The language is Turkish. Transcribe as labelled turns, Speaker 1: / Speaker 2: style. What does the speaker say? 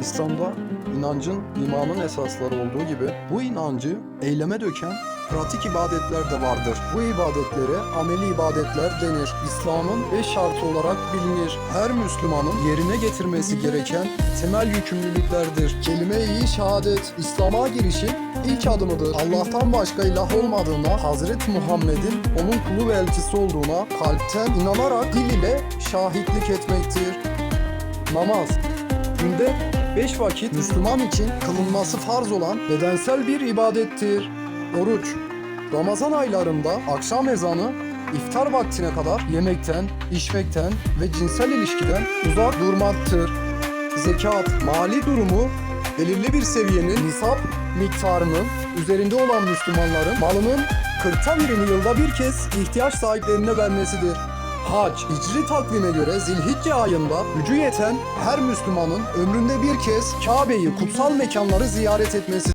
Speaker 1: İslam'da inancın imanın esasları olduğu gibi bu inancı eyleme döken pratik ibadetler de vardır. Bu ibadetlere ameli ibadetler denir. İslam'ın beş şartı olarak bilinir. Her Müslümanın yerine getirmesi gereken temel yükümlülüklerdir. Kelime-i şehadet, İslam'a girişin ilk adımıdır. Allah'tan başka ilah olmadığına, Hazreti Muhammed'in onun kulu ve elçisi olduğuna kalpten inanarak dil ile şahitlik etmektir. Namaz Günde 5 vakit Müslüman için kılınması farz olan bedensel bir ibadettir. Oruç Ramazan aylarında akşam ezanı iftar vaktine kadar yemekten, içmekten ve cinsel ilişkiden uzak durmaktır. Zekat, mali durumu belirli bir seviyenin nisap miktarının üzerinde olan Müslümanların malının kırkta birini yılda bir kez ihtiyaç sahiplerine vermesidir. Hac, hicri takvime göre Zilhicce ayında gücü yeten her Müslümanın ömründe bir kez Kabe'yi, kutsal mekanları ziyaret etmesi